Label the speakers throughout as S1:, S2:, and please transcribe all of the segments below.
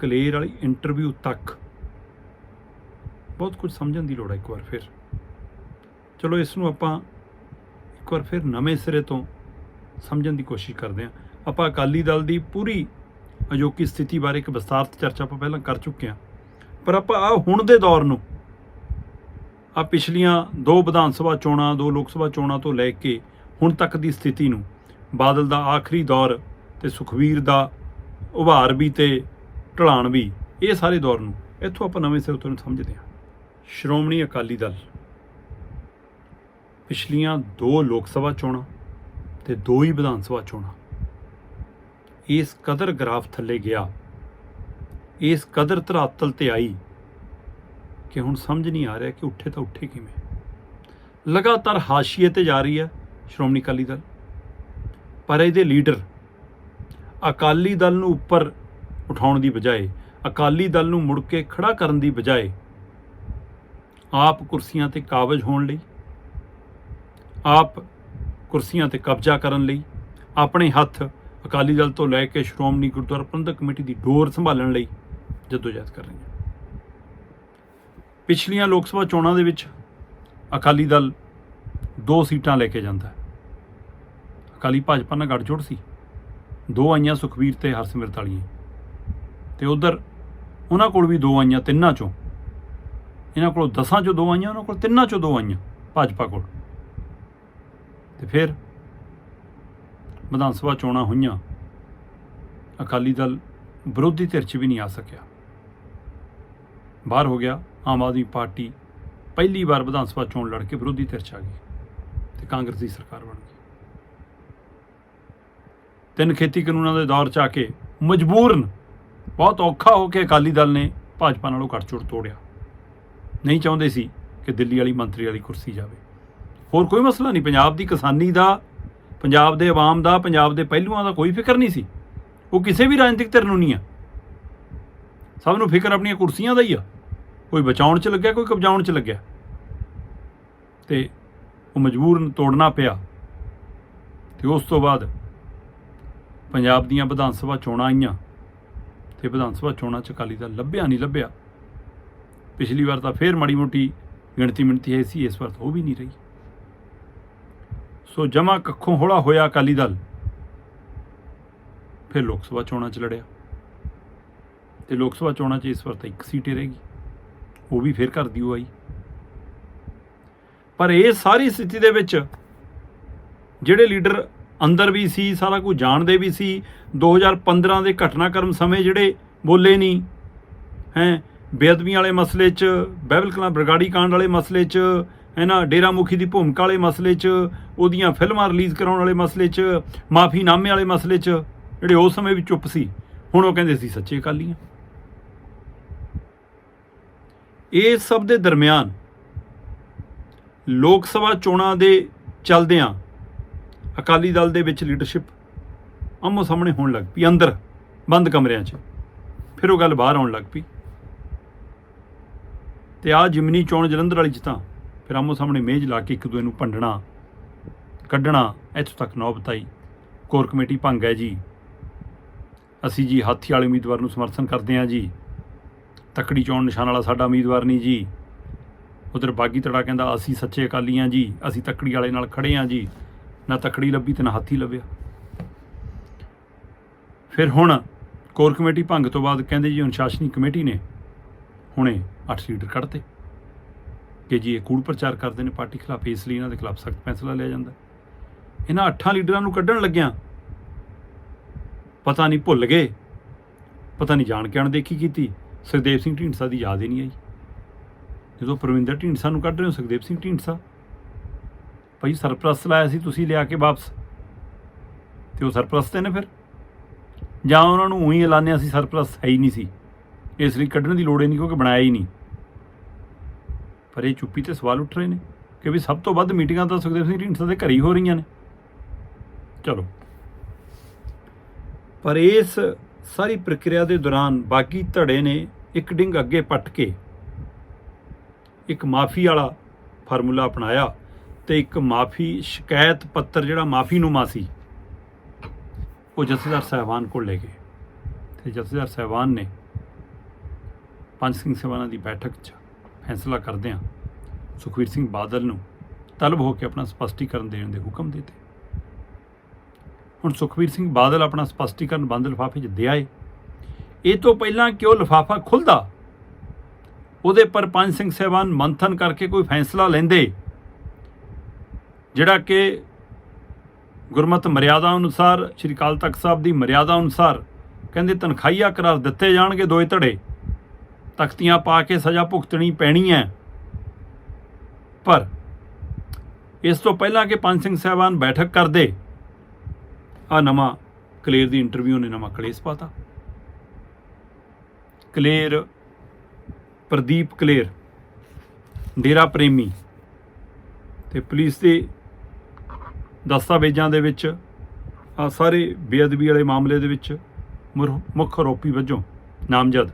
S1: ਕਲੇਰ ਵਾਲੀ ਇੰਟਰਵਿਊ ਤੱਕ। ਬਹੁਤ ਕੁਝ ਸਮਝਣ ਦੀ ਲੋੜ ਹੈ ਇੱਕ ਵਾਰ ਫਿਰ। ਚਲੋ ਇਸ ਨੂੰ ਆਪਾਂ ਇੱਕ ਵਾਰ ਫਿਰ ਨਵੇਂ ਸਿਰੇ ਤੋਂ ਸਮਝਣ ਦੀ ਕੋਸ਼ਿਸ਼ ਕਰਦੇ ਹਾਂ। ਆਪਾਂ ਅਕਾਲੀ ਦਲ ਦੀ ਪੂਰੀ ਅਜੋਕੀ ਸਥਿਤੀ ਬਾਰੇ ਇੱਕ ਵਿਸਤਾਰਤ ਚਰਚਾ ਆਪਾਂ ਪਹਿਲਾਂ ਕਰ ਚੁੱਕੇ ਹਾਂ। ਪਰ ਆਪਾਂ ਆ ਹੁਣ ਦੇ ਦੌਰ ਨੂੰ ਆ ਪਿਛਲੀਆਂ ਦੋ ਵਿਧਾਨ ਸਭਾ ਚੋਣਾਂ, ਦੋ ਲੋਕ ਸਭਾ ਚੋਣਾਂ ਤੋਂ ਲੈ ਕੇ ਹੁਣ ਤੱਕ ਦੀ ਸਥਿਤੀ ਨੂੰ, ਬਾਦਲ ਦਾ ਆਖਰੀ ਦੌਰ ਤੇ ਸੁਖਵੀਰ ਦਾ ਉਭਾਰ ਵੀ ਤੇ ਢਲਾਣ ਵੀ ਇਹ ਸਾਰੇ ਦੌਰ ਨੂੰ ਇੱਥੋਂ ਆਪਾਂ ਨਵੇਂ ਸਿਰੇ ਤੋਂ ਸਮਝਦੇ ਹਾਂ। ਸ਼੍ਰੋਮਣੀ ਅਕਾਲੀ ਦਲ ਪਿਛਲੀਆਂ ਦੋ ਲੋਕ ਸਭਾ ਚੋਣਾਂ ਤੇ ਦੋ ਹੀ ਵਿਧਾਨ ਸਭਾ ਚੋਣਾਂ, ਇਸ ਕਦਰ ਗ੍ਰਾਫ ਥੱਲੇ ਗਿਆ, ਇਸ ਕਦਰ ਧਰਾਤਲ ਤੇ ਆਈ ਕਿ ਹੁਣ ਸਮਝ ਨਹੀਂ ਆ ਰਿਹਾ ਕਿ ਉੱਠੇ ਤਾਂ ਉੱਠੇ ਕਿਵੇਂ। ਲਗਾਤਾਰ ਹਾਸ਼ੀਏ ਤੇ ਜਾ ਰਹੀ ਹੈ ਸ਼੍ਰੋਮਣੀ ਅਕਾਲੀ ਦਲ, ਪਰ ਇਹਦੇ ਲੀਡਰ ਅਕਾਲੀ ਦਲ ਨੂੰ ਉੱਪਰ ਉਠਾਉਣ ਦੀ ਬਜਾਏ, ਅਕਾਲੀ ਦਲ ਨੂੰ ਮੁੜ ਕੇ ਖੜਾ ਕਰਨ ਦੀ ਬਜਾਏ ਆਪ ਕੁਰਸੀਆਂ ਤੇ ਕਾਬਜ ਹੋਣ ਲਈ, ਆਪ ਕੁਰਸੀਆਂ ਤੇ ਕਬਜ਼ਾ ਕਰਨ ਲਈ, ਆਪਣੇ ਹੱਥ ਅਕਾਲੀ ਦਲ ਤੋਂ ਲੈ ਕੇ ਸ਼੍ਰੋਮਣੀ ਗੁਰਦੁਆਰਾ ਪ੍ਰਬੰਧਕ ਕਮੇਟੀ ਦੀ ਡੋਰ ਸੰਭਾਲਣ ਲਈ ਜਦੋਜਹਿਦ ਕਰ ਰਹੀਆਂ। ਪਿਛਲੀਆਂ ਲੋਕ ਸਭਾ ਚੋਣਾਂ ਦੇ ਵਿੱਚ ਅਕਾਲੀ ਦਲ ਦੋ ਸੀਟਾਂ ਲੈ ਕੇ ਜਾਂਦਾ ਅਕਾਲੀ ਭਾਜਪਾ ਨਾਲ ਗੱਠਜੋੜ ਸੀ। ਦੋ ਆਈਆਂ ਸੁਖਵੀਰ ਤੇ ਹਰਸਿਮਰਤ ਵਾਲੀਆਂ। ਤੇ ਉਧਰ ਉਹਨਾਂ ਕੋਲ ਵੀ ਦੋ ਆਈਆਂ, ਤਿੰਨਾਂ ਚੋਂ। ਇਹਨਾਂ ਕੋਲ ਦਸਾਂ ਚੋਂ ਦੋ ਆਈਆਂ, ਉਹਨਾਂ ਕੋਲ ਤਿੰਨਾਂ ਚੋਂ ਦੋ ਆਈਆਂ, ਭਾਜਪਾ ਕੋਲ। ਤੇ ਫਿਰ ਵਿਧਾਨ ਸਭਾ ਚੋਣਾਂ ਹੋਈਆਂ। ਅਕਾਲੀ ਦਲ ਵਿਰੋਧੀ ਧਿਰ 'ਚ ਵੀ ਨਹੀਂ ਆ ਸਕਿਆ। ਬਾਹਰ ਹੋ ਗਿਆ, ਆਮ ਆਦਮੀ ਪਾਰਟੀ ਪਹਿਲੀ ਵਾਰ ਵਿਧਾਨ ਸਭਾ ਚੋਣ ਲੜ ਕੇ ਵਿਰੋਧੀ ਧਿਰ 'ਚ ਆ ਗਈ ਤੇ ਕਾਂਗਰਸ ਦੀ ਸਰਕਾਰ ਬਣ ਗਈ। ਤਿੰਨ ਖੇਤੀ ਕਾਨੂੰਨਾਂ ਦੇ ਦੌਰ 'ਚ ਆ ਕੇ ਮਜਬੂਰਨ ਬਹੁਤ ਔਖਾ ਹੋ ਕੇ ਅਕਾਲੀ ਦਲ ਨੇ ਭਾਜਪਾ ਨਾਲੋਂ ਗੱਠਜੋੜ ਤੋੜਿਆ। ਨਹੀਂ ਚਾਹੁੰਦੇ ਸੀ ਕਿ ਦਿੱਲੀ ਵਾਲੀ ਮੰਤਰੀ ਵਾਲੀ ਕੁਰਸੀ ਜਾਵੇ। ਹੋਰ ਕੋਈ ਮਸਲਾ ਨਹੀਂ। ਪੰਜਾਬ ਦੀ ਕਿਸਾਨੀ ਦਾ, ਪੰਜਾਬ ਦੇ ਆਵਾਮ ਦਾ, ਪੰਜਾਬ ਦੇ ਪਹਿਲੂਆਂ ਦਾ ਕੋਈ ਫਿਕਰ ਨਹੀਂ ਸੀ। ਉਹ ਕਿਸੇ ਵੀ ਰਾਜਨੀਤਿਕ ਧਿਰ ਨੂੰ ਨਹੀਂ ਆ। ਸਭ ਨੂੰ ਫਿਕਰ ਆਪਣੀਆਂ ਕੁਰਸੀਆਂ ਦਾ ਹੀ ਆ। ਕੋਈ ਬਚਾਉਣ 'ਚ ਲੱਗਿਆ, ਕੋਈ ਕਬਜ਼ਾਉਣ 'ਚ ਲੱਗਿਆ। ਤੇ ਉਹ ਮਜਬੂਰਨ ਤੋੜਨਾ ਪਿਆ। ਤੇ ਉਸ ਤੋਂ ਬਾਅਦ ਪੰਜਾਬ ਦੀਆਂ ਵਿਧਾਨ ਸਭਾ ਚੋਣਾਂ ਆਈਆਂ। ਤੇ ਵਿਧਾਨ ਸਭਾ ਚੋਣਾਂ 'ਚ ਅਕਾਲੀ ਦਲ ਲੱਭਿਆ ਨਹੀਂ ਲੱਭਿਆ। ਪਿਛਲੀ ਵਾਰ ਤਾਂ ਫੇਰ ਮਾੜੀ ਮੋਟੀ ਗਿਣਤੀ ਮਿਣਤੀ ਹੈ ਸੀ, ਇਸ ਵਾਰ ਤਾਂ ਉਹ ਵੀ ਨਹੀਂ ਰਹੀ। ਸੋ ਜਮਾ ਕੱਖੋਂ ਹੌਲਾ ਹੋਇਆ ਅਕਾਲੀ ਦਲ। ਫਿਰ ਲੋਕ ਸਭਾ ਚੋਣਾਂ 'ਚ ਲੜਿਆ। ਤੇ ਲੋਕ ਸਭਾ ਚੋਣਾਂ 'ਚ ਇਸ ਵਾਰ ਤਾਂ ਇੱਕ ਸੀਟ ਹੀ ਰਹੇਗੀ ਉਹ ਵੀ ਫਿਰ ਘਰ ਦੀ ਉਹ ਆਈ। ਪਰ ਇਹ ਸਾਰੀ ਸਥਿਤੀ ਦੇ ਵਿੱਚ ਜਿਹੜੇ ਲੀਡਰ ਅੰਦਰ ਵੀ ਸੀ, ਸਾਰਾ ਕੁਝ ਜਾਣਦੇ ਵੀ ਸੀ। 2015 ਦੇ ਘਟਨਾਕ੍ਰਮ ਸਮੇਂ ਜਿਹੜੇ ਬੋਲੇ ਨਹੀਂ ਹੈ, ਬੇਅਦਬੀ ਵਾਲੇ ਮਸਲੇ 'ਚ, ਬਹਿਬਲ ਕਲਾਂ ਬਰਗਾੜੀ ਕਾਂਡ ਵਾਲੇ ਮਸਲੇ 'ਚ ਹੈ ਨਾ ਡੇਰਾ ਮੁਖੀ ਦੀ ਭੂਮਿਕਾ ਵਾਲੇ ਮਸਲੇ 'ਚ, ਉਹਦੀਆਂ ਫਿਲਮਾਂ ਰਿਲੀਜ਼ ਕਰਾਉਣ ਵਾਲੇ ਮਸਲੇ 'ਚ ਮਾਫੀਨਾਮੇ ਵਾਲੇ ਮਸਲੇ 'ਚ, ਜਿਹੜੇ ਉਸ ਸਮੇਂ ਵੀ ਚੁੱਪ ਸੀ। ਹੁਣ ਉਹ ਕਹਿੰਦੇ ਸੀ, ਸੱਚੇ ਅਕਾਲੀਆਂ ਆ। ਇਹ ਸਭ ਦੇ ਦਰਮਿਆਨ ਲੋਕ ਸਭਾ ਚੋਣਾਂ ਦੇ ਚਲਦਿਆਂ ਅਕਾਲੀ ਦਲ ਦੇ ਵਿੱਚ ਲੀਡਰਸ਼ਿਪ ਆਮੋ ਸਾਹਮਣੇ ਹੋਣ ਲੱਗ ਪਈ, ਅੰਦਰ, ਬੰਦ ਕਮਰਿਆਂ 'ਚ। ਫਿਰ ਉਹ ਗੱਲ ਬਾਹਰ ਆਉਣ ਲੱਗ ਪਈ। ਤੇ ਆ ਜਿਮਨੀ ਚੋਣ ਜਲੰਧਰ ਵਾਲੀ 'ਚ ਤਾਂ ਫਿਰ ਆਮੋ ਸਾਹਮਣੇ ਮੇਜ਼ ਲਾ ਕੇ ਇੱਕ ਦੂਏ ਨੂੰ ਭੰਡਣਾ, ਕੱਢਣਾ, ਇੱਥੋਂ ਤੱਕ ਨੌਬਤ ਆਈ ਕੋਰ ਕਮੇਟੀ ਭੰਗ ਹੈ ਜੀ। ਅਸੀਂ ਜੀ ਹਾਥੀ ਵਾਲੇ ਉਮੀਦਵਾਰ ਨੂੰ ਸਮਰਥਨ ਕਰਦੇ ਹਾਂ ਜੀ। ਤਕੜੀ ਚੋਣ ਨਿਸ਼ਾਨ ਵਾਲਾ ਸਾਡਾ ਉਮੀਦਵਾਰ ਨਹੀਂ ਜੀ। ਉਧਰ ਬਾਗੀ ਤੜਾ ਕਹਿੰਦਾ, ਅਸੀਂ ਸੱਚੇ ਅਕਾਲੀ ਹਾਂ ਜੀ, ਅਸੀਂ ਤੱਕੜੀ ਵਾਲੇ ਨਾਲ ਖੜੇ ਹਾਂ ਜੀ। ਨਾ ਤਕੜੀ ਲੱਭੀ ਤੇ ਨਾ ਹਾਥੀ ਲੱਭਿਆ। ਫਿਰ ਹੁਣ ਕੋਰ ਕਮੇਟੀ ਭੰਗ ਤੋਂ ਬਾਅਦ ਕਹਿੰਦੇ ਜੀ ਅਨੁਸ਼ਾਸਨੀ ਕਮੇਟੀ ਨੇ ਹੁਣੇ 8 ਲੀਡਰ ਕੱਢਤੇ। ਕਿ ਜੀ ਇਹ ਕੂੜ ਪ੍ਰਚਾਰ ਕਰਦੇ ਨੇ, ਪਾਰਟੀ ਖਿਲਾਫ ਇਸ ਲਈ ਇਹਨਾਂ ਦੇ ਖਿਲਾਫ ਸਖਤ ਫੈਸਲਾ ਲਿਆ ਜਾਂਦਾ। ਇਹਨਾਂ ਅੱਠਾਂ ਲੀਡਰਾਂ ਨੂੰ ਕੱਢਣ ਲੱਗਿਆਂ ਪਤਾ ਨਹੀਂ ਭੁੱਲ ਗਏ, ਪਤਾ ਨਹੀਂ ਜਾਣ ਕੇ ਅਣਦੇਖੀ ਕੀਤੀ। ਸੁਖਦੇਵ ਸਿੰਘ ਢੀਂਡਸਾ ਦੀ ਯਾਦ ਹੀ ਨਹੀਂ ਆਈ। ਜਦੋਂ ਪ੍ਰਵਿੰਦਰ ਢੀਂਡਸਾ ਨੂੰ ਕੱਢ ਰਹੇ ਹੋ, ਸੁਖਦੇਵ ਸਿੰਘ ਢੀਂਡਸਾ ਭਾਈ ਸਰਪ੍ਰਸਤ ਲਾਇਆ ਸੀ, ਤੁਸੀਂ ਲਿਆ ਕੇ ਵਾਪਸ। ਤੇ ਉਹ ਸਰਪ੍ਰਸਤ ਨੇ ਫਿਰ? ਜਾਂ ਉਹਨਾਂ ਨੂੰ ਉਹੀ ਐਲਾਨਿਆ ਸੀ, ਸਰਪ੍ਰਸਤ ਹੈ ਹੀ ਨਹੀਂ ਸੀ। ਇਸ ਲਈ ਕੱਢਣ ਦੀ ਲੋੜ ਹੀ ਨਹੀਂ, ਕਿਉਂਕਿ ਬਣਾਇਆ ਹੀ ਨਹੀਂ। ਪਰ ਇਹ ਚੁੱਪੀ ਤੇ ਸਵਾਲ ਉੱਠ ਰਹੇ ਨੇ, ਕਿ ਵੀ ਸਭ ਤੋਂ ਵੱਧ ਮੀਟਿੰਗਾਂ ਤਾਂ ਸੁਖਦੇਵ ਸਿੰਘ ਢੀਂਡਸਾ ਦੇ ਘਰ ਹੀ ਹੋ ਰਹੀਆਂ ਨੇ। ਚਲੋ। ਪਰ ਇਸ ਸਾਰੀ ਪ੍ਰਕਿਰਿਆ ਦੇ ਦੌਰਾਨ ਬਾਕੀ ਧੜੇ ਨੇ ਇੱਕ ਡਿੰਗ ਅੱਗੇ ਪੱਟ ਕੇ ਇੱਕ ਮਾਫੀ ਵਾਲਾ ਫਾਰਮੂਲਾ ਅਪਣਾਇਆ। ਤੇ ਇੱਕ ਮਾਫੀ, ਸ਼ਿਕਾਇਤ ਪੱਤਰ ਜਿਹੜਾ ਮਾਫੀ ਮਾਫੀਨੁਮਾ ਸੀ ਉਹ ਜਥੇਦਾਰ ਸਾਹਿਬਾਨ ਕੋਲ ਲੈ ਗਏ। ਤੇ ਜਥੇਦਾਰ ਸਾਹਿਬਾਨ ਨੇ ਪੰਜ ਸਿੰਘ ਸਭਾਵਾਂ ਦੀ ਬੈਠਕ 'ਚ ਫੈਸਲਾ ਕਰਦਿਆਂ ਸੁਖਵੀਰ ਸਿੰਘ ਬਾਦਲ ਨੂੰ ਤਲਬ ਹੋ ਕੇ ਆਪਣਾ ਸਪਸ਼ਟੀਕਰਨ ਦੇਣ ਦੇ ਹੁਕਮ ਦਿੱਤੇ। ਹੁਣ ਸੁਖਵੀਰ ਸਿੰਘ ਬਾਦਲ ਆਪਣਾ ਸਪਸ਼ਟੀਕਰਨ ਬੰਦ ਲਿਫਾਫੇ 'ਚ ਦੇ ਆਏ। ਇਹ ਤੋਂ ਪਹਿਲਾਂ ਕਿ ਉਹ ਲਿਫਾਫਾ ਖੁੱਲਦਾ? ਉਹਦੇ ਪਰ ਪੰਜ ਸਿੰਘ ਸਹਿਬਾਨ ਮੰਥਨ ਕਰਕੇ ਕੋਈ ਫੈਸਲਾ ਲੈਂਦੇ। ਜਿਹੜਾ ਕਿ ਗੁਰਮਤ ਮਰਿਆਦਾ ਅਨੁਸਾਰ, ਸ਼੍ਰੀ ਅਕਾਲ ਤਖਤ ਸਾਹਿਬ ਦੀ ਮਰਿਆਦਾ ਅਨੁਸਾਰ ਕਹਿੰਦੇ ਤਨਖਾਹੀਆ ਕਰਾਰ ਦਿੱਤੇ ਜਾਣਗੇ ਦੋਏ ਧੜੇ। ਤਖਤੀਆਂ ਪਾ ਕੇ ਸਜ਼ਾ ਭੁਗਤਣੀ ਪੈਣੀ ਹੈ। ਪਰ ਇਸ ਤੋਂ ਪਹਿਲਾਂ ਕਿ ਪੰਜ ਸਿੰਘ ਸਾਹਿਬਾਨ ਬੈਠਕ ਕਰਦੇ ਆ ਨਵਾਂ ਕਲੇਰ ਦੀ ਇੰਟਰਵਿਊ ਨੇ ਨਵਾਂ ਕਲੇਸ਼ ਪਾਤਾ। ਕਲੇਰ, ਪ੍ਰਦੀਪ ਕਲੇਰ, ਡੇਰਾ ਪ੍ਰੇਮੀ ਤੇ ਪੁਲਿਸ ਦੇ ਦਸਤਾਵੇਜ਼ਾਂ ਦੇ ਵਿੱਚ ਆ ਸਾਰੇ ਬੇਅਦਬੀ ਵਾਲੇ ਮਾਮਲੇ ਦੇ ਵਿੱਚ ਮੁਰ- ਮੁੱਖ ਆਰੋਪੀ ਵਜੋਂ ਨਾਮਜ਼ਦ।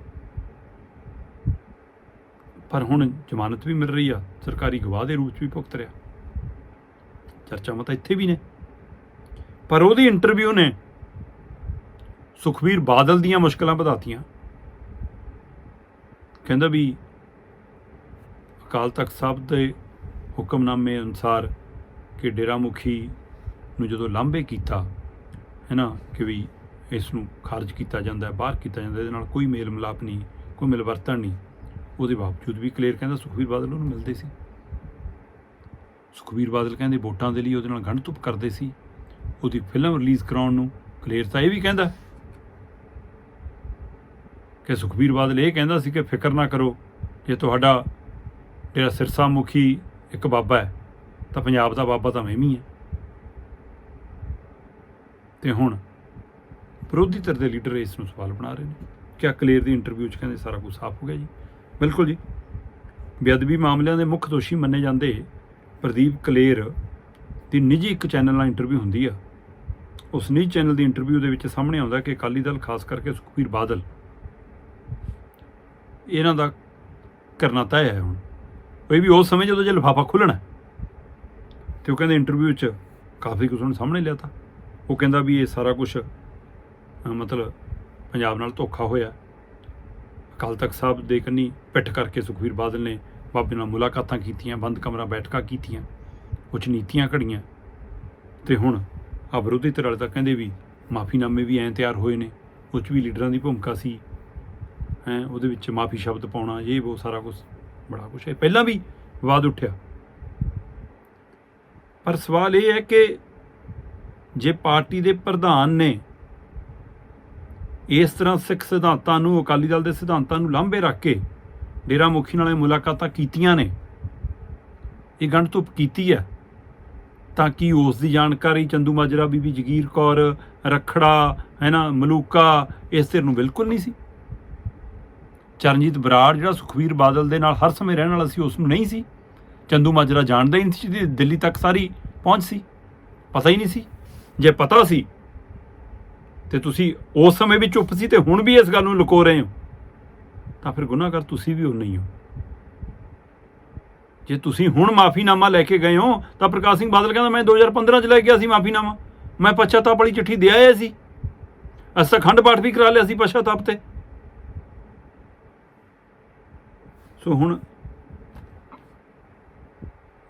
S1: ਪਰ ਹੁਣ ਜ਼ਮਾਨਤ ਵੀ ਮਿਲ ਰਹੀ ਆ, ਸਰਕਾਰੀ ਗਵਾਹ ਦੇ ਰੂਪ 'ਚ ਵੀ ਭੁਗਤ ਰਿਹਾ। ਚਰਚਾ ਮਤ ਇੱਥੇ ਵੀ ਨੇ। ਪਰ ਉਹਦੀ ਇੰਟਰਵਿਊ ਨੇ ਸੁਖਵੀਰ ਬਾਦਲ ਦੀਆਂ ਮੁਸ਼ਕਲਾਂ ਵਧਾਤੀਆਂ। ਕਹਿੰਦਾ ਵੀ ਅਕਾਲ ਤਖਤ ਸਾਹਿਬ ਦੇ ਹੁਕਮਨਾਮੇ ਅਨੁਸਾਰ ਕਿ ਡੇਰਾ ਮੁਖੀ ਨੂੰ ਜਦੋਂ ਲਾਂਭੇ ਕੀਤਾ ਹੈ ਨਾ ਕਿ ਵੀ ਇਸ ਨੂੰ ਖਾਰਜ ਕੀਤਾ ਜਾਂਦਾ ਹੈ, ਬਾਹਰ ਕੀਤਾ ਜਾਂਦਾ ਇਹਦੇ ਨਾਲ ਕੋਈ ਮੇਲ ਮਿਲਾਪ ਨਹੀਂ, ਕੋਈ ਮਿਲਵਰਤਨ ਨਹੀਂ, ਉਹਦੇ ਬਾਵਜੂਦ ਵੀ ਕਲੀਅਰ ਕਹਿੰਦਾ ਸੁਖਵੀਰ ਬਾਦਲ ਉਹਨੂੰ ਮਿਲਦੇ ਸੀ। ਸੁਖਵੀਰ ਬਾਦਲ ਕਹਿੰਦੇ ਵੋਟਾਂ ਦੇ ਲਈ ਉਹਦੇ ਨਾਲ ਗੰਢ ਧੁੱਪ ਕਰਦੇ ਸੀ, ਉਹਦੀ ਫਿਲਮ ਰਿਲੀਜ਼ ਕਰਾਉਣ ਨੂੰ ਕਲੀਅਰ ਤਾਂ ਇਹ ਵੀ ਕਹਿੰਦਾ। ਕਿ ਸੁਖਵੀਰ ਬਾਦਲ ਇਹ ਕਹਿੰਦਾ ਸੀ ਕਿ ਫਿਕਰ ਨਾ ਕਰੋ, ਜੇ ਤੁਹਾਡਾ ਜਿਹੜਾ ਸਿਰਸਾ ਮੁਖੀ ਇੱਕ ਬਾਬਾ ਹੈ, ਤਾਂ ਪੰਜਾਬ ਦਾ ਬਾਬਾ ਤਾਂ ਮੈਂ ਵੀ ਹਾਂ। ਤੇ ਹੁਣ ਵਿਰੋਧੀ ਧਿਰ ਦੇ ਲੀਡਰ ਇਸ ਨੂੰ ਸਵਾਲ ਬਣਾ ਰਹੇ ਨੇ ਕਿ ਕਲੇਰ ਦੀ ਇੰਟਰਵਿਊ 'ਚ ਕਹਿੰਦੇ ਸਾਰਾ ਕੁਝ ਸਾਫ਼ ਹੋ ਗਿਆ ਜੀ। ਬਿਲਕੁਲ ਜੀ। ਬੇਅਦਬੀ ਮਾਮਲਿਆਂ ਦੇ ਮੁੱਖ ਦੋਸ਼ੀ ਮੰਨੇ ਜਾਂਦੇ ਪ੍ਰਦੀਪ ਕਲੇਰ ਦੀ ਨਿੱਜੀ ਇੱਕ ਚੈਨਲ ਨਾਲ ਇੰਟਰਵਿਊ ਹੁੰਦੀ ਆ। ਉਸ ਨਿੱਜੀ ਚੈਨਲ ਦੀ ਇੰਟਰਵਿਊ ਦੇ ਵਿੱਚ ਸਾਹਮਣੇ ਆਉਂਦਾ ਕਿ ਅਕਾਲੀ ਦਲ, ਖਾਸ ਕਰਕੇ ਸੁਖਬੀਰ ਬਾਦਲ, ਇਹਨਾਂ ਦਾ ਕਰਨਾ ਤੈਅ ਹੈ ਹੁਣ। ਉਹ ਵੀ ਉਸ ਸਮੇਂ ਜਦੋਂ ਜੇ ਲਿਫਾਫਾ ਖੁੱਲਣਾ ਤੇ ਉਹ ਕਹਿੰਦੇ ਇੰਟਰਵਿਊ 'ਚ ਕਾਫੀ ਕੁਝ ਉਹਨੇ ਸਾਹਮਣੇ ਲਿਆ ਤਾ। ਉਹ ਕਹਿੰਦਾ ਵੀ ਇਹ ਸਾਰਾ ਕੁਝ ਮਤਲਬ ਪੰਜਾਬ ਨਾਲ ਧੋਖਾ ਹੋਇਆ। ਅਕਾਲ ਤਖਤ ਸਾਹਿਬ ਦੇ ਕੰਨੀ ਪਿੱਠ ਕਰਕੇ ਸੁਖਬੀਰ ਬਾਦਲ ਨੇ ਬਾਬੇ ਨਾਲ ਮੁਲਾਕਾਤਾਂ ਕੀਤੀਆਂ, ਬੰਦ ਕਮਰਾ ਬੈਠਕਾਂ ਕੀਤੀਆਂ ਕੁਝ ਨੀਤੀਆਂ ਘੜੀਆਂ। ਤੇ ਹੁਣ ਆ ਵਿਰੋਧੀ ਧਿਰ ਵਾਲੇ ਤਾਂ ਕਹਿੰਦੇ ਵੀ ਮਾਫੀਨਾਮੇ ਵੀ ਐਂ ਤਿਆਰ ਹੋਏ ਨੇ ਉਹ 'ਚ ਵੀ ਲੀਡਰਾਂ ਦੀ ਭੂਮਿਕਾ ਸੀ। ਹੈ, ਉਹਦੇ ਵਿੱਚ ਮਾਫੀ ਸ਼ਬਦ ਪਾਉਣਾ, ਇਹ ਉਹ ਸਾਰਾ ਕੁਝ ਬੜਾ ਕੁਝ ਹੈ। ਪਹਿਲਾਂ ਵੀ ਵਿਵਾਦ ਉੱਠਿਆ। ਪਰ ਸਵਾਲ ਇਹ ਹੈ ਕਿ ਜੇ ਪਾਰਟੀ ਦੇ ਪ੍ਰਧਾਨ ਨੇ ਇਸ ਤਰ੍ਹਾਂ ਸਿੱਖ ਸਿਧਾਂਤਾਂ ਨੂੰ, ਅਕਾਲੀ ਦਲ ਦੇ ਸਿਧਾਂਤਾਂ ਨੂੰ ਲਾਂਭੇ ਰੱਖ ਕੇ ਡੇਰਾ ਮੁਖੀ ਨਾਲ ਮੁਲਾਕਾਤਾਂ ਕੀਤੀਆਂ ਨੇ, ਇਹ ਗੰਢ ਧੁੱਪ ਕੀਤੀ ਹੈ, ਤਾਂ ਕਿ ਉਸ ਦੀ ਜਾਣਕਾਰੀ ਚੰਦੂ ਮਾਜਰਾ, ਬੀਬੀ ਜਗੀਰ ਕੌਰ, ਰਖੜਾ ਹੈ ਨਾ ਮਲੂਕਾ, ਇਸ ਧਿਰ ਨੂੰ ਬਿਲਕੁਲ ਨਹੀਂ ਸੀ? ਚਰਨਜੀਤ ਬਰਾੜ, ਜਿਹੜਾ ਸੁਖਵੀਰ ਬਾਦਲ ਦੇ ਨਾਲ ਹਰ ਸਮੇਂ ਰਹਿਣ ਵਾਲਾ ਸੀ, ਉਸ ਨੂੰ ਨਹੀਂ ਸੀ? ਚੰਦੂ ਮਾਜਰਾ ਜਾਣਦਾ ਹੀ ਨਹੀਂ ਸੀ ਦਿੱਲੀ ਤੱਕ ਸਾਰੀ ਪਹੁੰਚ ਸੀ, ਪਤਾ ਹੀ ਨਹੀਂ ਸੀ? ਜੇ ਪਤਾ ਸੀ, ਤੇ ਤੁਸੀਂ ਉਸ ਸਮੇਂ ਵੀ ਚੁੱਪ ਸੀ ਤੇ ਹੁਣ ਵੀ ਇਸ ਗੱਲ ਨੂੰ ਲੁਕੋ ਰਹੇ ਹੋ, ਤਾਂ ਫਿਰ ਗੁਨਾਹਗਰ ਤੁਸੀਂ ਵੀ ਹੋ ਨਹੀਂ ਹੋ। ਜੇ ਤੁਸੀਂ ਹੁਣ ਮਾਫੀਨਾਮਾ ਲੈ ਕੇ ਗਏ ਹੋ, ਤਾਂ ਪ੍ਰਕਾਸ਼ ਸਿੰਘ ਬਾਦਲ ਕਹਿੰਦਾ, ਮੈਂ 2015 ਚ ਲੈ ਗਿਆ ਸੀ ਮਾਫੀਨਾਮਾ। ਮੈਂ ਪਛਤਾਪ ਵਾਲੀ ਚਿੱਠੀ ਦੇ ਆਇਆ ਸੀ। ਅਸਾਂ ਖੰਡ ਪਾਠ ਵੀ ਕਰਾ ਲਿਆ ਸੀ ਪਛਤਾਪ ਤੇ। ਸੋ ਹੁਣ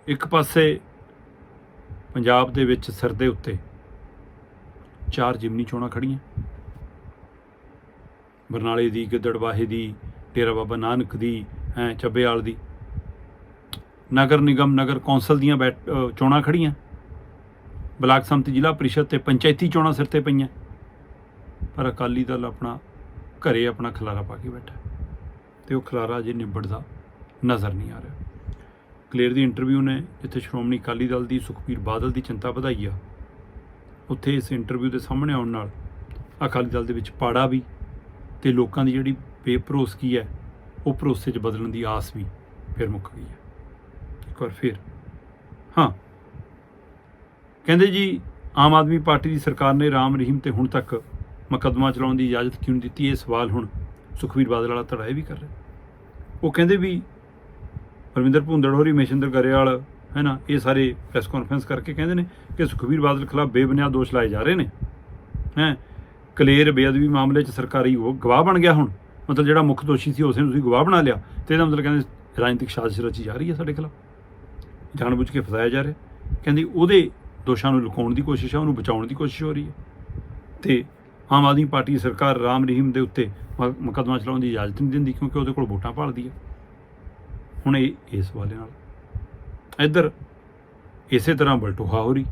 S1: ਇੱਕ ਪਾਸੇ ਪੰਜਾਬ ਦੇ ਵਿੱਚ ਸਿਰ ਦੇ ਉੱਤੇ ਚਾਰ ਜਿਮਨੀ ਚੋਣਾਂ ਖੜੀਆਂ ਬਰਨਾਲੇ ਦੀ ਗਿੱਦੜਵਾਹੇ ਦੀ, ਡੇਰਾ ਬਾਬਾ ਨਾਨਕ ਦੀ, ਹੈ ਚੱਬੇਵਾਲ ਦੀ। ਨਗਰ ਨਿਗਮ, ਨਗਰ ਕੌਂਸਲ ਦੀਆਂ ਬੈਠ- ਚੋਣਾਂ ਖੜੀਆਂ ਬਲਾਕ ਸੰਮਤੀ ਜ਼ਿਲ੍ਹਾ ਪ੍ਰੀਸ਼ਦ ਤੇ ਪੰਚਾਇਤੀ ਚੋਣਾਂ ਸਿਰ ਤੇ ਪਈਆਂ। ਪਰ ਅਕਾਲੀ ਦਲ ਆਪਣਾ ਘਰੇ ਆਪਣਾ ਖਲਾਰਾ ਪਾ ਕੇ ਬੈਠਾ। ਤੇ ਉਹ ਖਲਾਰਾ ਅਜੇ ਨਿਬੜਦਾ ਨਜ਼ਰ ਨਹੀਂ ਆ ਰਿਹਾ। ਕਲੀਅਰ ਦੀ ਇੰਟਰਵਿਊ ਨੇ ਜਿੱਥੇ ਸ਼੍ਰੋਮਣੀ ਅਕਾਲੀ ਦਲ ਦੀ ਸੁਖਬੀਰ ਬਾਦਲ ਦੀ ਚਿੰਤਾ ਵਧਾਈ ਆ। ਉੱਥੇ ਇਸ ਇੰਟਰਵਿਊ ਦੇ ਸਾਹਮਣੇ ਆਉਣ ਨਾਲ ਅਕਾਲੀ ਦਲ ਦੇ ਵਿੱਚ ਪਾੜਾ ਵੀ ਤੇ ਲੋਕਾਂ ਦੀ ਜਿਹੜੀ ਬੇਭਰੋਸਗੀ ਹੈ, ਉਹ ਭਰੋਸੇ 'ਚ ਬਦਲਣ ਦੀ ਆਸ ਵੀ ਫਿਰ ਮੁੱਕ ਗਈ ਹੈ। ਇੱਕ ਵਾਰ ਫਿਰ, ਹਾਂ। ਕਹਿੰਦੇ ਜੀ, ਆਮ ਆਦਮੀ ਪਾਰਟੀ ਦੀ ਸਰਕਾਰ ਨੇ ਰਾਮ ਰਹੀਮ ਤੇ ਹੁਣ ਤੱਕ ਮੁਕੱਦਮਾ ਚਲਾਉਣ ਦੀ ਇਜਾਜ਼ਤ ਕਿਉਂ ਦਿੱਤੀ? ਇਹ ਸਵਾਲ ਹੁਣ ਸੁਖਬੀਰ ਬਾਦਲ ਵਾਲਾ ਧੜਾ ਇਹ ਵੀ ਕਰ ਰਿਹਾ। ਉਹ ਕਹਿੰਦੇ ਵੀ, ਪਰਮਿੰਦਰ ਭੁੰਦੜ ਹੋਰੀ ਮਹਿਸ਼ਿੰਦਰ ਗਰੇਵਾਲ ਹੈ ਨਾ ਇਹ ਸਾਰੇ ਪ੍ਰੈਸ ਕਾਨਫਰੰਸ ਕਰਕੇ ਕਹਿੰਦੇ ਨੇ ਕਿ ਸੁਖਬੀਰ ਬਾਦਲ ਖਿਲਾਫ ਬੇਬੁਨਿਆਦ ਦੋਸ਼ ਲਾਏ ਜਾ ਰਹੇ ਨੇ। ਹੈ? ਕਲੇਰ ਬੇਅਦਬੀ ਮਾਮਲੇ 'ਚ ਸਰਕਾਰੀ ਉਹ ਗਵਾਹ ਬਣ ਗਿਆ ਹੁਣ। ਮਤਲਬ ਜਿਹੜਾ ਮੁੱਖ ਦੋਸ਼ੀ ਸੀ ਉਸੇ ਨੂੰ ਤੁਸੀਂ ਗਵਾਹ ਬਣਾ ਲਿਆ। ਤੇ ਇਹਦਾ ਮਤਲਬ ਕਹਿੰਦੇ ਰਾਜਨੀਤਿਕ ਸਾਜ਼ਿਸ਼ ਰਚੀ ਜਾ ਰਹੀ ਹੈ ਸਾਡੇ ਖਿਲਾਫ। ਜਾਣਬੁੱਝ ਕੇ ਫਸਾਇਆ ਜਾ ਰਿਹਾ। ਕਹਿੰਦੀ ਉਹਦੇ ਦੋਸ਼ਾਂ ਨੂੰ ਲੁਕਾਉਣ ਦੀ ਕੋਸ਼ਿਸ਼ ਹੈ ਉਹਨੂੰ ਬਚਾਉਣ ਦੀ ਕੋਸ਼ਿਸ਼ ਹੋ ਰਹੀ ਹੈ। ਤੇ ਆਮ ਆਦਮੀ ਪਾਰਟੀ ਸਰਕਾਰ ਰਾਮ ਰਹੀਮ ਦੇ ਉੱਤੇ ਮ- ਮੁਕੱਦਮਾ ਚਲਾਉਣ ਦੀ ਇਜਾਜ਼ਤ ਨਹੀਂ ਦਿੰਦੀ ਕਿਉਂਕਿ ਉਹਦੇ ਕੋਲ ਵੋਟਾਂ ਭਾਲਦੀ ਹੈ। ਹੁਣ ਇਹ, ਇਸ ਵਾਲੇ ਨਾਲ ਇੱਧਰ ਇਸੇ ਤਰ੍ਹਾਂ ਬਲਟੋਹਾ ਹੋ ਰਹੀ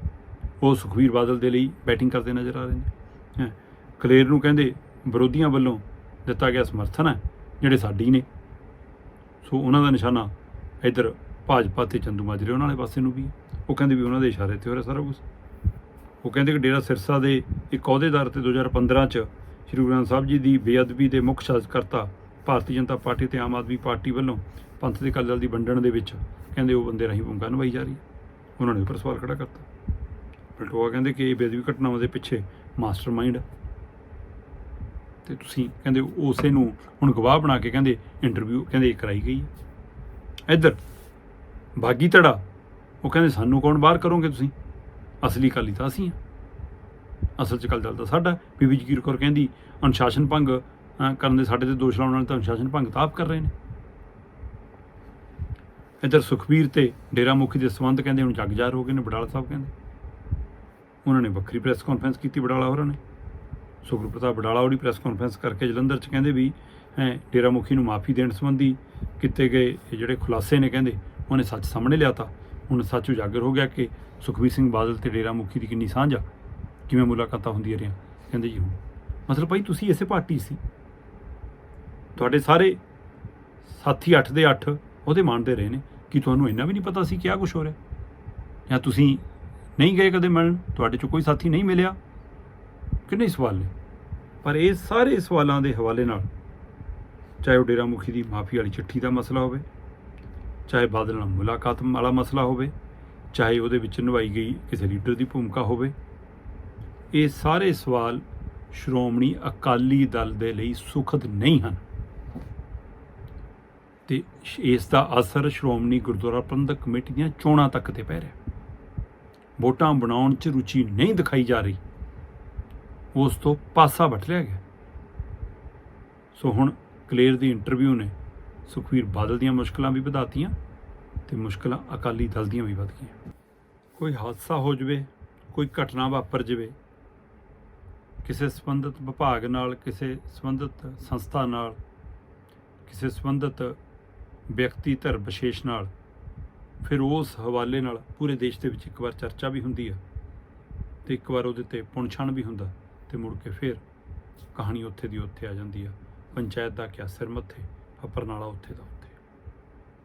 S1: ਉਹ ਸੁਖਵੀਰ ਬਾਦਲ ਦੇ ਲਈ ਬੈਟਿੰਗ ਕਰਦੇ ਨਜ਼ਰ ਆ ਰਹੇ ਨੇ। ਹੈਂ। ਕਲੇਰ ਨੂੰ ਕਹਿੰਦੇ ਵਿਰੋਧੀਆਂ ਵੱਲੋਂ ਦਿੱਤਾ ਗਿਆ ਸਮਰਥਨ ਹੈ, ਜਿਹੜੇ ਸਾਡੀ ਨੇ। ਸੋ ਉਹਨਾਂ ਦਾ ਨਿਸ਼ਾਨਾ ਇੱਧਰ ਭਾਜਪਾ ਤੇ ਚੰਦੂ ਮਾਜਰੇ ਉਹਨਾਂ ਵਾਲੇ ਪਾਸੇ ਨੂੰ ਵੀ ਉਹ ਕਹਿੰਦੇ ਵੀ ਉਹਨਾਂ ਦੇ ਇਸ਼ਾਰੇ ਤੇ ਹੋ ਰਿਹਾ ਸਾਰਾ ਕੁਝ ਉਹ ਕਹਿੰਦੇ ਕਿ ਡੇਰਾ ਸਿਰਸਾ ਦੇ ਇੱਕ ਅਹੁਦੇਦਾਰ ਤੇ 2015 ਚ ਸ਼੍ਰੀ ਗੁਰੂ ਗ੍ਰੰਥ ਸਾਹਿਬ ਜੀ ਦੀ ਬੇਅਦਬੀ ਦੇ ਮੁੱਖ ਸਾਜ਼ਕਰਤਾ ਭਾਰਤੀ ਜਨਤਾ ਪਾਰਟੀ ਤੇ ਆਮ ਆਦਮੀ ਪਾਰਟੀ ਵੱਲੋਂ ਪੰਥ ਦੇ ਕਲਲ ਦੀ ਵੰਡਣ ਦੇ ਵਿੱਚ ਕਹਿੰਦੇ ਉਹ ਬੰਦੇ ਰਾਹੀਂ ਭੂਮਿਕਾ ਨਿਭਾਈ ਜਾ ਰਹੀ ਹੈ। ਉਹਨਾਂ ਨੇ ਉੱਪਰ ਸਵਾਲ ਖੜਾ ਕਰਤਾ। ਪਲਟੋਆ ਕਹਿੰਦੇ ਕਿ ਇਹ ਬੇਅਦਬੀ ਘਟਨਾਵਾਂ ਦੇ ਪਿੱਛੇ ਮਾਸਟਰਮਾਈਂਡ ਤੇ ਤੁਸੀਂ ਕਹਿੰਦੇ ਉਸੇ ਨੂੰ ਹੁਣ ਗਵਾਹ ਬਣਾ ਕੇ ਕਹਿੰਦੇ ਇੰਟਰਵਿਊ ਕਹਿੰਦੇ ਕਰਾਈ ਗਈ ਹੈ। ਇੱਧਰ ਬਾਗੀ ਧੜਾ, ਉਹ ਕਹਿੰਦੇ ਸਾਨੂੰ ਕੌਣ ਬਾਹਰ ਕਰੋਗੇ ਤੁਸੀਂ? ਅਸਲੀ ਅਕਾਲੀ ਤਾਂ ਅਸੀਂ ਹਾਂ। ਅਸਲ ਚ ਕੱਲ ਦਲ ਤਾਂ ਸਾਡਾ ਬੀਬੀ ਜਗੀਰ ਕੌਰ ਕਹਿੰਦੀ, ਅਨੁਸ਼ਾਸਨ ਭੰਗ ਕਰਨ ਦੇ ਸਾਡੇ ਤੇ ਦੋਸ਼ ਲਾਉਣ ਵਾਲੇ ਤਾਂ ਅਨੁਸ਼ਾਸਨ ਭੰਗ ਤਾਂ ਆਪ ਕਰ ਰਹੇ ਨੇ। ਇੱਧਰ ਸੁਖਬੀਰ ਤੇ ਡੇਰਾ ਮੁਖੀ ਦੇ ਸੰਬੰਧ ਕਹਿੰਦੇ ਹੁਣ ਜੱਗ ਹੋ ਗਏ ਨੇ, ਬਡਾਲਾ ਸਾਹਿਬ ਕਹਿੰਦੇ। ਉਹਨਾਂ ਨੇ ਵੱਖਰੀ ਪ੍ਰੈਸ ਕਾਨਫਰੰਸ ਕੀਤੀ ਬਡਾਲਾ ਹੋਰਾਂ ਨੇ। ਸੁਖਰੂ ਪ੍ਰਤਾਪ ਬਡਾਲਾ ਉਹਦੀ ਪ੍ਰੈਸ ਕਾਨਫਰੰਸ ਕਰਕੇ ਜਲੰਧਰ ਚ ਕਹਿੰਦੇ ਵੀ, ਹੈ, ਡੇਰਾ ਮੁਖੀ ਨੂੰ ਮਾਫੀ ਦੇਣ ਸੰਬੰਧੀ ਕੀਤੇ ਗਏ ਜਿਹੜੇ ਖੁਲਾਸੇ ਨੇ ਕਹਿੰਦੇ, ਉਹਨੇ ਸੱਚ ਸਾਹਮਣੇ ਲਿਆਤਾ। ਹੁਣ ਸੱਚ ਉਜਾਗਰ ਹੋ ਗਿਆ ਕਿ ਸੁਖਬੀਰ ਸਿੰਘ ਬਾਦਲ ਤੇ ਡੇਰਾ ਮੁਖੀ ਦੀ ਕਿੰਨੀ ਸਾਂਝ ਆ। ਕਿਵੇਂ ਮੁਲਾਕਾਤਾਂ ਹੁੰਦੀਆਂ ਰਹੀਆਂ? ਕਹਿੰਦੇ ਜੀ ਹੁਣ। ਮਤਲਬ ਭਾਈ ਤੁਸੀਂ ਇਸੇ ਪਾਰਟੀ ਸੀ। ਤੁਹਾਡੇ ਸਾਰੇ ਸਾਥੀ 8 ਦੇ 8 ਉਹਦੇ ਮੰਨਦੇ ਰਹੇ ਨੇ। ਕਿ ਤੁਹਾਨੂੰ ਇੰਨਾ ਵੀ ਨਹੀਂ ਪਤਾ ਸੀ ਕਿਆ ਕੁਝ ਹੋ ਰਿਹਾ? ਜਾਂ ਤੁਸੀਂ ਨਹੀਂ ਗਏ ਕਦੇ ਮਿਲਣ? ਤੁਹਾਡੇ ਚੋਂ ਕੋਈ ਸਾਥੀ ਨਹੀਂ ਮਿਲਿਆ? ਕਿੰਨੇ ਸਵਾਲ ਨੇ। ਪਰ ਇਹ ਸਾਰੇ ਸਵਾਲਾਂ ਦੇ ਹਵਾਲੇ ਨਾਲ ਚਾਹੇ ਉਹ ਡੇਰਾ ਮੁਖੀ ਦੀ ਮਾਫੀ ਵਾਲੀ ਚਿੱਠੀ ਦਾ ਮਸਲਾ ਹੋਵੇ, ਚਾਹੇ ਬਾਦਲ ਨਾਲ ਮੁਲਾਕਾਤ ਵਾਲਾ ਮਸਲਾ ਹੋਵੇ, ਚਾਹੇ ਉਹਦੇ ਵਿੱਚ ਨਿਭਾਈ ਗਈ ਕਿਸੇ ਲੀਡਰ ਦੀ ਭੂਮਿਕਾ ਹੋਵੇ, ਇਹ ਸਾਰੇ ਸਵਾਲ ਸ਼੍ਰੋਮਣੀ ਅਕਾਲੀ ਦਲ ਦੇ ਲਈ ਸੁਖਦ ਨਹੀਂ ਹਨ। ਤੇ ਸ਼- ਇਸ ਦਾ ਅਸਰ ਸ਼੍ਰੋਮਣੀ ਗੁਰਦੁਆਰਾ ਪ੍ਰਬੰਧਕ ਕਮੇਟੀ ਦੀਆਂ ਚੋਣਾਂ ਤੱਕ ਤੇ ਪੈ ਰਿਹਾ ਵੋਟਾਂ ਬਣਾਉਣ 'ਚ ਰੁਚੀ ਨਹੀਂ ਦਿਖਾਈ ਜਾ ਰਹੀ। ਉਸ ਤੋਂ ਪਾਸਾ ਵੱਟ ਲਿਆ ਗਿਆ। ਸੋ ਹੁਣ ਕਲੇਰ ਦੀ ਇੰਟਰਵਿਊ ਨੇ ਸੁਖਵੀਰ ਬਾਦਲ ਦੀਆਂ ਮੁਸ਼ਕਲਾਂ ਵੀ ਵਧਾਤੀਆਂ ਤੇ ਮੁਸ਼ਕਲਾਂ ਅਕਾਲੀ ਦਲ ਦੀਆਂ ਵੀ ਵਧ ਗਈਆਂ। ਕੋਈ ਹਾਦਸਾ ਹੋ ਜਵੇ, ਕੋਈ ਘਟਨਾ ਵਾਪਰ ਜਵੇ, ਕਿਸੇ ਸੰਬੰਧਿਤ ਵਿਭਾਗ ਨਾਲ, ਕਿਸੇ ਸੰਬੰਧਿਤ ਸੰਸਥਾ ਨਾਲ, ਕਿਸੇ ਸੰਬੰਧਿਤ ਵਿਅਕਤੀ ਧਰ ਵਿਸ਼ੇਸ਼ ਨਾਲ, ਫਿਰ ਉਸ ਹਵਾਲੇ ਨਾਲ ਪੂਰੇ ਦੇਸ਼ ਦੇ ਵਿੱਚ ਇੱਕ ਵਾਰ ਚਰਚਾ ਵੀ ਹੁੰਦੀ ਆ ਤੇ ਇੱਕ ਵਾਰ ਉਹਦੇ ਤੇ ਪੁਣਛਣ ਵੀ ਹੁੰਦਾ ਤੇ ਮੁੜ ਕੇ ਫਿਰ ਕਹਾਣੀ ਉੱਥੇ ਦੀ ਉੱਥੇ ਆ ਜਾਂਦੀ ਆ। ਪੰਚਾਇਤ ਦਾ ਕਿਆ ਸਿਰ ਮੱਥੇ ਆ ਉੱਥੇ ਦਾ।